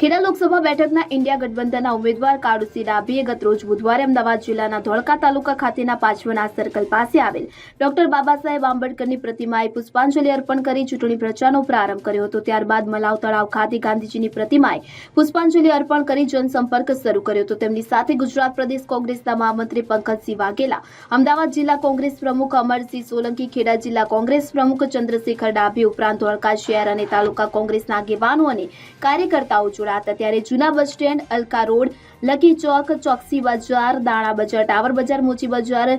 ખેડા લોકસભા બેઠકના ઇન્ડિયા ગઠબંધનના ઉમેદવાર કાળુસિંહ ડાભીએ ગત રોજ બુધવારે અમદાવાદ જિલ્લાના ધોળકા તાલુકા ખાતેના પાંચમના સર્કલ પાસે આવેલ ડોક્ટર બાબા સાહેબ આંબેડકરની પ્રતિમાએ પુષ્પાંજલિ અર્પણ કરી ચૂંટણી પ્રચારનો પ્રારંભ કર્યો હતો. ત્યારબાદ મલાવ તળાવ ખાતે ગાંધીજીની પ્રતિમાએ પુષ્પાંજલિ અર્પણ કરી જનસંપર્ક શરૂ કર્યો હતો. તેમની સાથે ગુજરાત પ્રદેશ કોંગ્રેસના મહામંત્રી પંકજસિંહ વાઘેલા, અમદાવાદ જિલ્લા કોંગ્રેસ પ્રમુખ અમરસિંહ સોલંકી, ખેડા જિલ્લા કોંગ્રેસ પ્રમુખ ચંદ્રશેખર ડાભી ઉપરાંત ધોળકા શહેર અને તાલુકા કોંગ્રેસના આગેવાનો અને કાર્યકર્તાઓ જોડાયા. હતા ત્યારે જૂના bus stand, Alka road, Lucky ચોક, ચોકસી બજાર, દાણા બજાર, ટાવર બજાર, મોચી બજાર,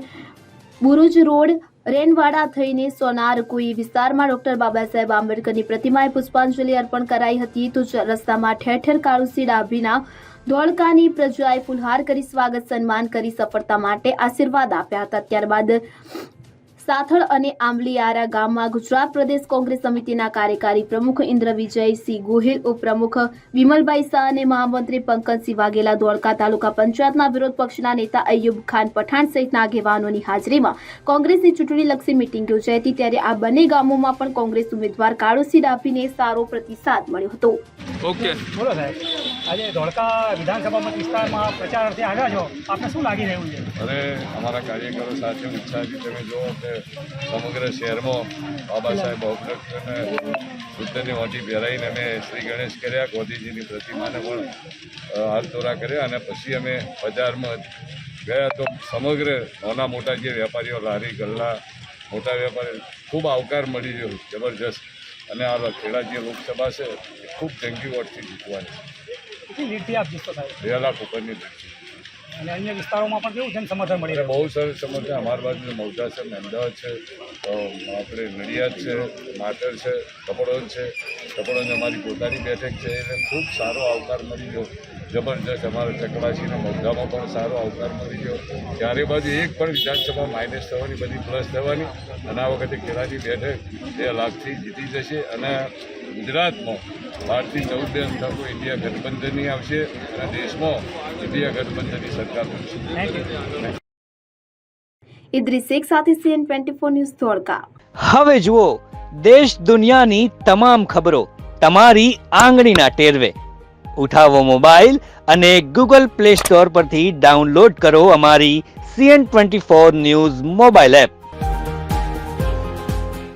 બુરુજ રોડ, રેનવાડા થઈને સોનાર કોઈ વિસ્તારમાં ડોક્ટર બાબા સાહેબ આંબેડકરની પ્રતિમાએ પુષ્પાંજલિ અર્પણ કરાઈ હતી. તો રસ્તામાં ઠેર ઠેર કાળુસી ડાભીના ધોળકાની પ્રજાએ ફુલહાર કરી સ્વાગત સન્માન કરી સફળતા માટે આશીર્વાદ આપ્યા હતા. ત્યારબાદ સાથળ અને આંબલિયારા ગામમાં ગુજરાત પ્રદેશ કોંગ્રેસ સમિતિના કાર્યકારી પ્રમુખ ઇન્દ્ર વિજયસિંહ ગોહિલ ઉપપ્રમુખ વિમલભાઈ શાહ અને મહામંત્રી પંકજસિંહ વાઘેલા દ્વારકા તાલુકા પંચાયતના વિરોધ પક્ષના નેતા અયુબ ખાન પઠાણ સહિતના આગેવાનોની હાજરીમાં કોંગ્રેસની ચૂંટણીલક્ષી મિટિંગ યોજાઈ હતી ત્યારે આ બંને ગામોમાં પણ કોંગ્રેસ ઉમેદવાર કાળુસિંહ ડાભીને સારો પ્રતિસાદ મળ્યો હતો. ઓકે. બોલો સાહેબ આજે ધોળકા વિધાનસભા વિસ્તારમાં પ્રચાર અર્થે આવ્યા છો. આપને શું લાગી રહ્યું છે? અને અમારા કાર્યકરો સાથે ઉત્સાહથી તમે જુઓ કે સમગ્ર શહેરમાં બાબા સાહેબ આંબેડકરને બુદ્ધની વાટી પહેરાઈને અમે શ્રી ગણેશ કર્યા ગોદીજીની પ્રતિમાને પણ હાથ દોરા કર્યા અને પછી અમે બજારમાં ગયા તો સમગ્ર નાના મોટા જે વેપારીઓ લારી ગલ્લા મોટા વેપારી ખૂબ આવકાર મળી રહ્યો જબરજસ્ત. અને આ ખેડા જે લોકસભા છે એ ખૂબ જંગી વોટથી જીતવાની છે. બે લાખ ઉપરની લીડ છે અને અન્ય વિસ્તારોમાં પણ કેવું છે સમર્થન મળી રહે રહ્યું બહુ સરસ સમર્થન અમારી બાજુ મૌજા છે અમદાવાદ છે તો આપણે નડિયાદ છે માતર છે કપડોલ છે. કપડોલ અમારી પોતાની બેઠક છે. એટલે ખૂબ સારો આવકાર મળી ગયો. જબરજસ્ત અમારા ચકવાસીને મૌજામાં પણ સારો આવકાર મળી ગયો. ત્યારે બાજુ એક પણ વિધાનસભા માઇનસ થવાની બધી પ્લસ થવાની. અને આ વખતે ખેડાની બેઠક બે લાખથી જીતી જશે. અને ગુજરાતમાં ચૌદ બે અંતકો ઇન્ડિયા ગઠબંધનની આવશે અને દેશમાં ઇન્ડિયા ગઠબંધનની સરકાર બનશે. ઇદ્રી શેખ સાથે CN twenty four news Dholka. હવે જુઓ દેશ દુનિયાની તમામ ખબરો તમારી આંગળીના ટેરવે. ઉઠાવો મોબાઈલ અને ગૂગલ પ્લે સ્ટોર પરથી ડાઉનલોડ કરો અમારી CN twenty four news mobile app.